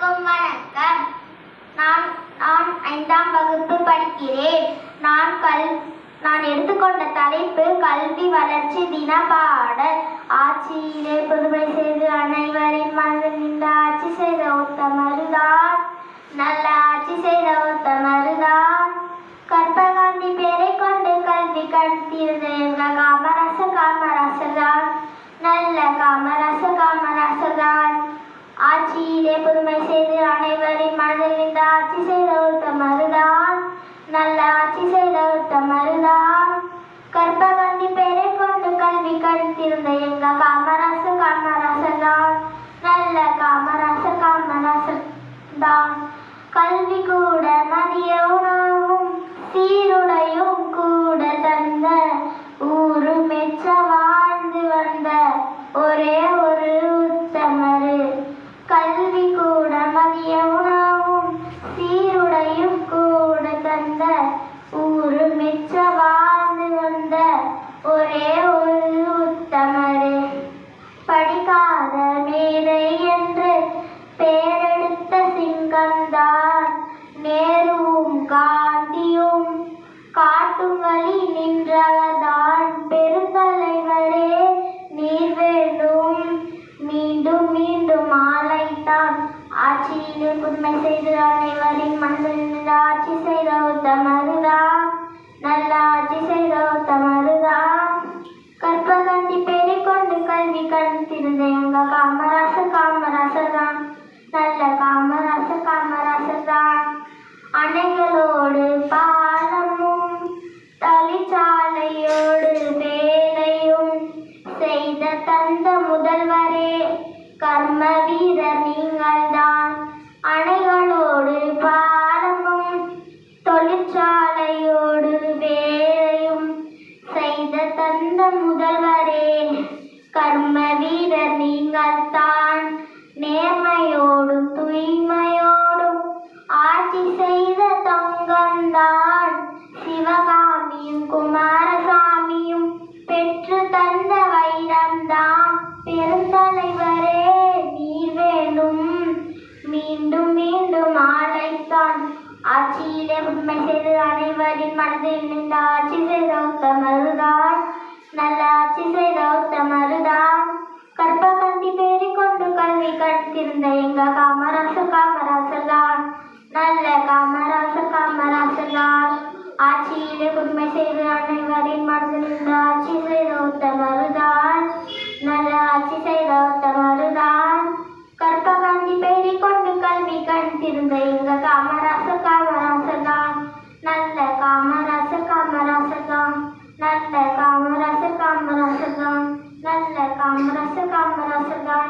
அனைவருக்கும் வணக்கம். நான் நான் ஐந்தாம் வகுப்பு படிக்கிறேன். நான் கல் நான் எடுத்துக்கொண்ட தலைப்பு கல்வி வளர்ச்சி தின பாடல் ஆட்சியிலே புதுமை செய்து அனைவரின் மனதில் நின்ற ஆட்சி செய்த உத்தமருதான். நல்ல ஆட்சி செய்த உத்தமருதான். கற்பகாந்தி பேரை கொண்டு கல்வி கற்பித்தது எங்கள் காமராச காமராசதான் நல்ல காமராச காமராசதான் ஆட்சியிலே புதுமை ஆட்சி செய்த உத்தமருதான் கற்பகாந்தி பேரை கொண்டு கல்வி கழித்திருந்த எங்க காமராச காமராசன் தான் நல்ல காமராச காமராசன் தான் கல்வி கூட படிக்காத என்று பேரெடுத்த சிங்கம்தான் நேருவும் காந்தியும் காட்டும் வழி நின்றவர்தான். பெருந்தலைவரே நீர் வேண்டும். மீண்டும் மீண்டும் ஆலைத்தான் ஆட்சியிலே புதுமை செய்து அனைவரின் மனதில் ஆட்சி செய்த உத்தமருதான் கர்ம வீரர் நீங்கள் தான் அணைகளோடு பாலமும் தொழிற்சாலையோடு வேலையும் செய்த தந்த முதல்வரே கர்ம ஆட்சியிலே உண்மை செய்து அனைவரின் மனதில் நின்ற ஆட்சி செய்த உத்தமருதான் நல்ல ஆட்சி செய்த உத்தமருதான் கற்ப கற்பகந்தி பேரி கொண்டு கல்வி கற்பித்திருந்த எங்க காமராசர் காமராசர் தான் நல்ல காமராசர் காமராசர் தான் ஆட்சியிலே உண்மை செய்து அனைவரின் மனதில் நின்ற ஆட்சி செய்த உத்தமருதான் लिंग कामरास कामरास काम நல்ல காமராச காமராச காம் நல்ல காமராச காமராச காம் நல்ல காமராச காமராச காம்